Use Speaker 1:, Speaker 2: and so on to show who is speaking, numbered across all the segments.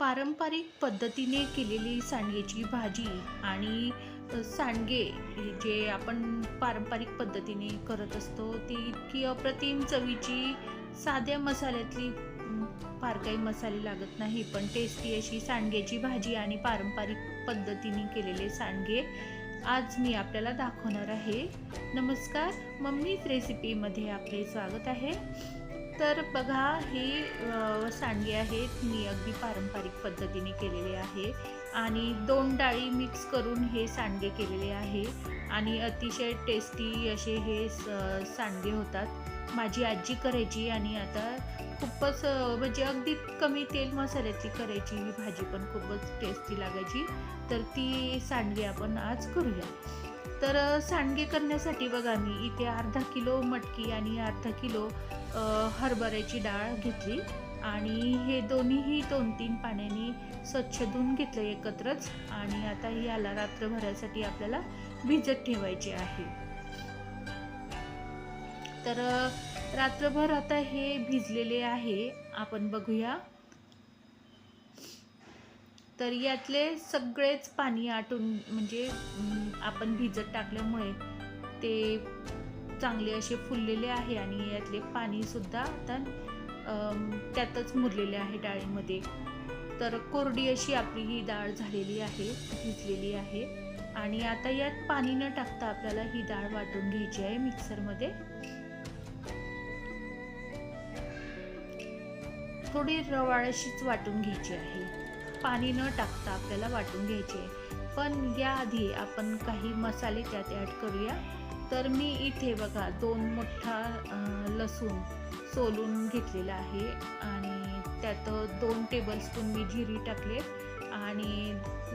Speaker 1: पारंपरिक पद्धतीने केलेली सांडग्याची भाजी आणि सांडगे जे आपण पारंपरिक पद्धतीने करत असतो ती इतकी अप्रतिम चवीची साध्या मसाल्यातली फार काही मसाले लागत नाही पण टेस्टी अशी सांडग्याची भाजी आणि पारंपरिक पद्धतीने केलेले सांडगे आज मी आपल्याला दाखवणार आहे. नमस्कार मम्मीज रेसिपीमध्ये आपले स्वागत आहे. तर बघा हे अ, सांडगे आहेत. मी अगदी पारंपरिक पद्धतीने केलेले आहे. आणि दोन डाळी मिक्स करून हे सांडगे केलेले आहे. आणि अतिशय टेस्टी असे हे स- सांडगे होतात. माझी आजी करायची आणि आता खूपच म्हणजे अगदी कमी तेल मसाल्याची करायची. ही भाजी पण खूपच टेस्टी लागायची. तर ती सांडगे आपण आज करूया. तर सांडगे करण्यासाठी बघा मी इथे अर्धा किलो मटकी आणि अर्धा किलो हरभऱ्याची डाळ घेतली. आणि हे दोन्हीही दोन तीन पाण्याने स्वच्छ धुवून घेतलं एकत्रच. आणि आता याला रात्रभरासाठी आपल्याला भिजत ठेवायचे आहे. तर रात्रभर आता हे भिजलेले आहे. आपण बघूया. तर यातले सगळेच पाणी आटून म्हणजे आपण भिजत टाकल्यामुळे ते चांगले असे फुललेले आहे आणि यातले पाणीसुद्धा आता त्यातच मुरलेले आहे डाळीमध्ये. तर कोरडी अशी आपली ही डाळ झालेली आहे भिजलेली आहे. आणि आता यात पाणी न टाकता आपल्याला ही डाळ वाटून घ्यायची आहे मिक्सरमध्ये. थोडी रवाळ अशीच वाटून घ्यायची आहे. पाणी न टाकता आपल्याला वाटून घ्यायचे. पण याआधी आपण काही मसाले त्यात ॲड करूया. तर मी इथे बघा दोन मोठा लसूण सोलून घेतलेला आहे. आणि त्यात दोन टेबलस्पून मी जिरी टाकले. आणि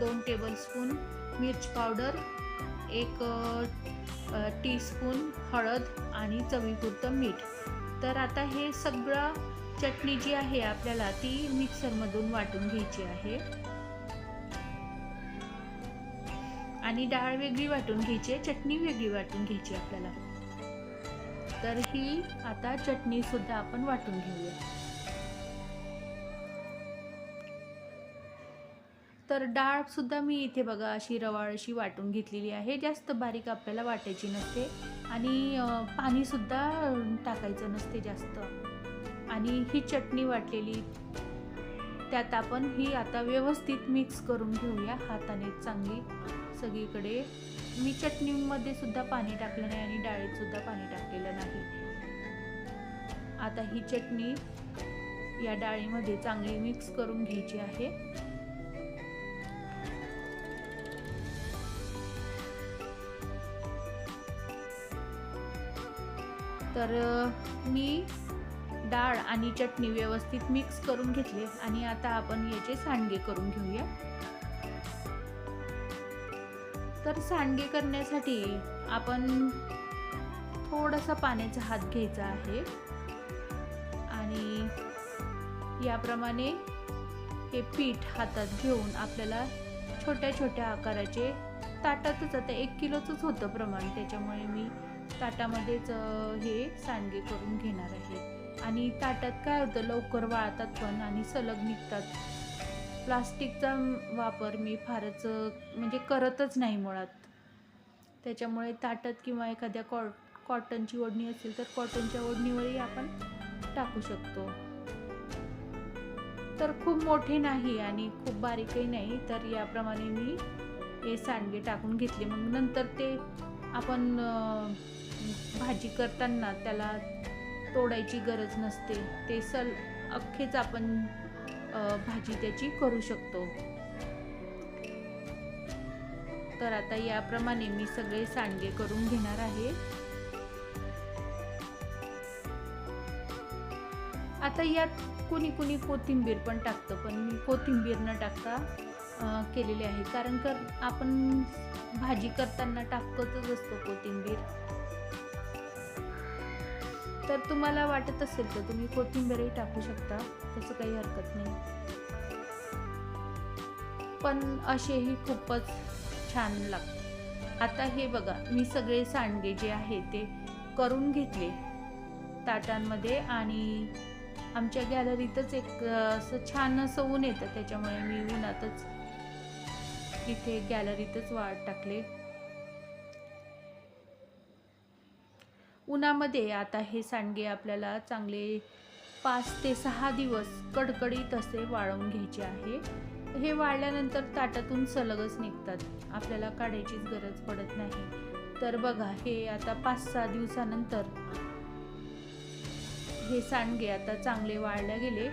Speaker 1: दोन टेबलस्पून मिर्च पावडर एक टीस्पून हळद आणि चवीपुरतं मीठ. तर आता हे सगळं चटणी जी आहे आपल्याला ती मिक्सरमधून वाटून घ्यायची आहे. आणि डाळ वेगळी वाटून घ्यायची आहे चटणी वेगळी वाटून घ्यायची आपल्याला. तर ही आता चटणी सुद्धा आपण वाटून घेऊया. तर डाळ सुद्धा मी इथे बघा अशी रवाळ अशी वाटून घेतलेली आहे. जास्त बारीक आपल्याला वाटायची नसते आणि पाणीसुद्धा टाकायचं नसते जास्त. आणि ही चटणी वाटलेली त्यात आपण ही आता व्यवस्थित मिक्स करून घेऊया. हाताने चांगली सगळीकडे. मी चटणीमध्ये सुद्धा पाणी टाकलं नाही आणि डाळीत सुद्धा पाणी टाकलेलं नाही. आता ही चटणी या डाळीमध्ये चांगली मिक्स करून घ्यायची आहे. तर मी डाळ आणि चटणी व्यवस्थित मिक्स करून घेतले आणि आता आपण याचे सांडगे करून घेऊया. तर सांडगे करण्यासाठी आपण थोडासा पाण्याचा हात घ्यायचा आहे. आणि याप्रमाणे हे पीठ हातात घेऊन आपल्याला छोट्या छोट्या आकाराचे ताटातच आता एक किलोचंच होतं प्रमाण त्याच्यामुळे मी ताटामध्येच हे सांडगे करून घेणार आहे. आणि ताटात काय होतं? लवकर वाळतात पण आणि सलग निघतात. प्लास्टिकचा वापर मी फारच म्हणजे करतच नाही मुळात. त्याच्यामुळे ताटात किंवा एखाद्या कॉ कॉटनची ओढणी असेल तर कॉटनच्या ओढणीवरही आपण टाकू शकतो. तर खूप मोठे नाही आणि खूप बारीकही नाही तर याप्रमाणे मी हे सांडगे टाकून घेतले. मग नंतर ते आपण भाजी करताना त्याला तोडायची गरज नसते. ते सल अख्खेच आपण भाजी त्याची करू शकतो. तर आता याप्रमाणे मी सगळे सांडगे करून घेणार आहे. आता यात कुणी कुणी कोथिंबीर पण टाकतं पण मी कोथिंबीर न टाकता केलेली आहे. कारण कर आपण भाजी करताना टाकतच असतो कोथिंबीर. तर तुम्हाला वाटत असेल तर तुम्ही कोथिंबीरही टाकू शकता तसं काही हरकत नाही. पण असेही खूपच छान लागते. आता हे बघा मी सगळे सांडगे जे आहे ते करून घेतले ताटांमध्ये आणि आमच्या गॅलरीतच एक असं छान असं ऊन येतं त्याच्यामुळे मी उन्हातच इथे गॅलरीतच वाट टाकले. उन्हामध्ये आता हे सांडगे आपल्याला चांगले पाच ते सहा दिवस कडकडीत असे वाळवून घ्यायचे आहे. हे वाळल्यानंतर ताटातून सलगच निघतात. आपल्याला काढायचीच गरज पडत नाही. तर बघा हे आता पाच सहा दिवसानंतर हे सांडगे आता चांगले वाळल्या गेले.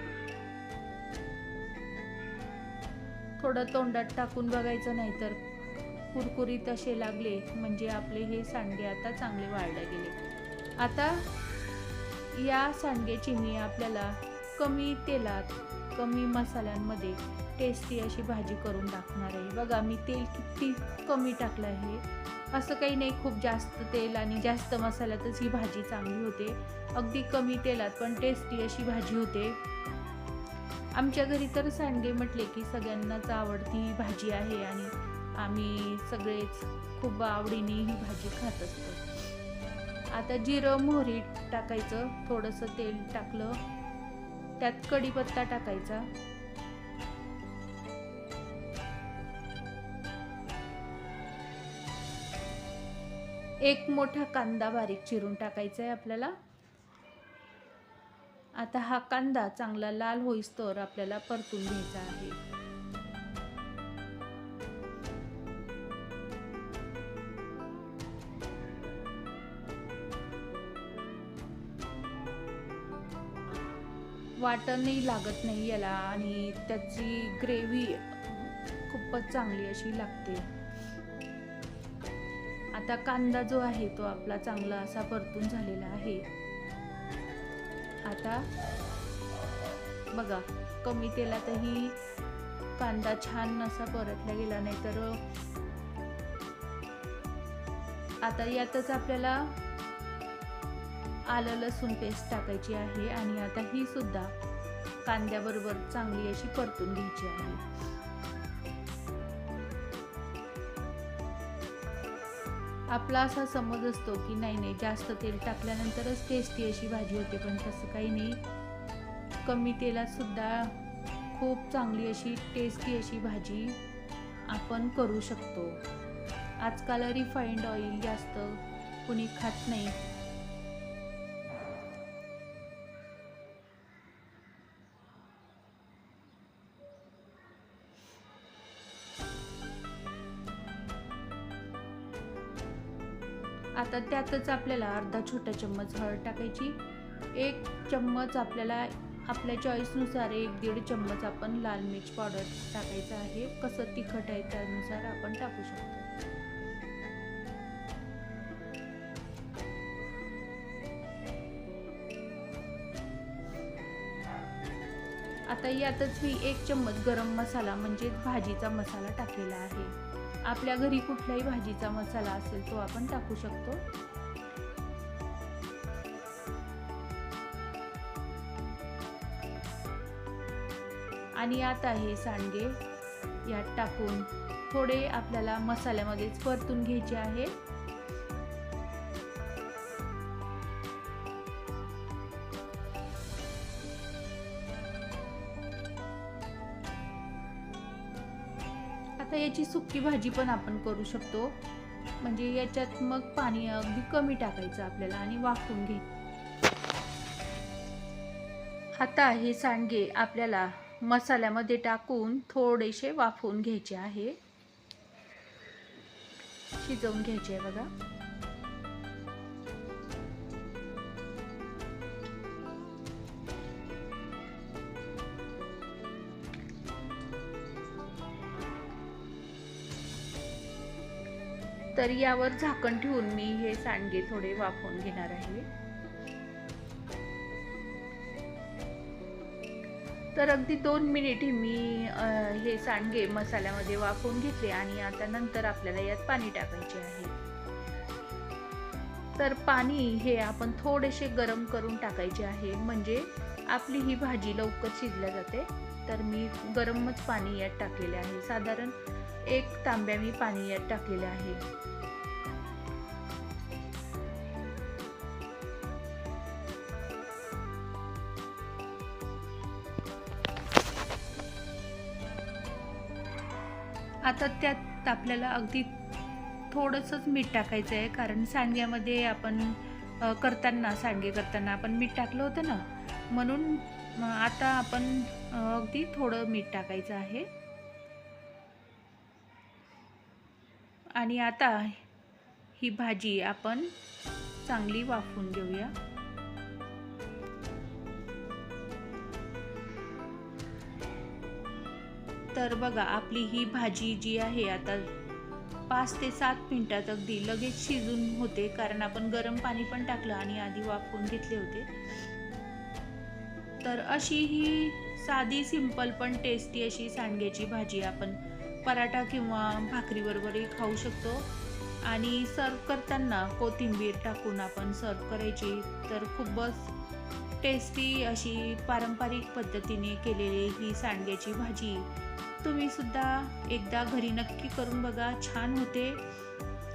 Speaker 1: थोडं तोंडात टाकून बघायचं नाही तर कुरकुरीत असे लागले. म्हणजे आपले हे सांडगे आता चांगले वाळले गेले. आता या सांडग्याची मी आपल्याला कमी तेलात कमी मसाल्यांमध्ये टेस्टी अशी भाजी करून टाकणार आहे. बघा मी तेल किती कमी टाकलं आहे. असं काही नाही खूप जास्त तेल आणि जास्त मसाल्यातच ही भाजी चांगली होते. अगदी कमी तेलात पण टेस्टी अशी भाजी होते. आमच्या घरी तर सांडगे म्हटले की सगळ्यांनाच आवडती भाजी आहे आणि आम्ही सगळेच खूप आवडीने ही भाजी खात असतो. आता जिरं मोहरी टाकायचं. थोडंसं तेल टाकलं. त्यात कढीपत्ता टाकायचा. एक मोठा कांदा बारीक चिरून टाकायचा आहे आपल्याला. आता हा कांदा चांगला लाल होईस्तोवर आपल्याला परतून घ्यायचा आहे. वाटणही लागत नाही याला आणि त्याची ग्रेव्ही खूपच चांगली अशी लागते. आता कांदा जो आहे तो आपला चांगला असा परतून झालेला आहे. आता बघा कमी तेलातही कांदा छान असा परतला गेला नाही तर आता यातच आपल्याला आलं लसूण पेस्ट टाकायची आहे आणि आता ही सुद्धा कांद्याबरोबर चांगली अशी परतून घ्यायची आहे. आपला असा समज असतो की नाही नाही जास्त तेल टाकल्यानंतरच टेस्टी अशी भाजी होते पण तसं काही नाही. कमी तेलात सुद्धा खूप चांगली अशी टेस्टी अशी भाजी आपण करू शकतो. आजकाल रिफाईंड ऑइल जास्त कुणी खात नाही. आता त्यातच आपल्याला अर्धा छोटा चम्मच हळद टाकायची. एक चम्मच आपल्याला आपल्या चॉईसनुसार एक दीड चम्मच आपण लाल मिर्च पावडर टाकायचं आहे. कसं तिखट आहे त्यानुसार आपण टाकू शकतो. आता यातच मी एक चम्मच गरम मसाला म्हणजेच भाजीचा मसाला टाकलेला आहे. आपल्या घरी कुठल्याही भाजीचा मसाला असेल तो आपण टाकू शकतो. आणि आता हे सांडगे यात टाकून थोडे आपल्याला मसाल्यामध्येच परतून घ्यायचे आहे. तर याची सुकी भाजी पण आपण करू शकतो. म्हणजे याच्यात मग पाणी अगदी कमी टाकायचं आपल्याला आणि वाफवून घे. आता हे सांडगे आपल्याला मसाल्यामध्ये टाकून थोडेसे वाफवून घ्यायचे आहे. शिजवून घ्यायचे आहे बघा. तर यावर झाकण ठेवून मी हे सांडगे थोडे वाफवून घेणार आहे. तर अगदी दोन मिनिटे मी हे सांडगे मसाल्यामध्ये वाफवून घेतले आणि आता नंतर आपल्याला यात पाणी टाकायचे आहे. तर पाणी हे आपण थोडेसे गरम करून टाकायचे आहे म्हणजे आपली ही भाजी लवकर शिजल्या जाते. तर मी गरमच पाणी यात टाकलेले आहे. साधारण एक तांब्या मी पाणी यात टाकलेलं आहे आता त्यात आपल्याला अगदी थोडंसंच मीठ टाकायचं आहे कारण सांडग्यामध्ये आपण करताना सांडगे करताना आपण मीठ टाकलं होतं ना म्हणून आता आपण अगदी थोडं मीठ टाकायचं आहे. आणि आता ही भाजी आपण चांगली वाफवून घेऊया. तर बघा आपली ही भाजी जी आहे आता पाच ते सात मिनटात अगदी लगेच शिजून होते कारण आपण गरम पाणी पण टाकलं आणि आधी वाफवून घेतले होते. तर अशी ही साधी सिंपल पण टेस्टी अशी सांडग्याची भाजी आपण पराठा किंवा भाकरीबरोबरही खाऊ शकतो. आणि सर्व करताना कोथिंबीर टाकून आपण सर्व करायची. तर खूपच टेस्टी अशी पारंपरिक पद्धतीने केलेली ही सांडग्याची भाजी. तुम्ही सुद्धा एकदा घरी नक्की करून बघा छान होते.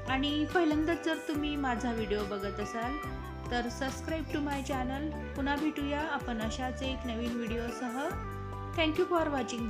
Speaker 1: आणि पहिल्यांदाच जर तुम्ही माझा व्हिडिओ बघत असाल तर सबस्क्राईब टू माय चॅनल पुन्हा भेटूया आपण अशाच एक नवीन व्हिडिओसह थँक्यू फॉर वॉचिंग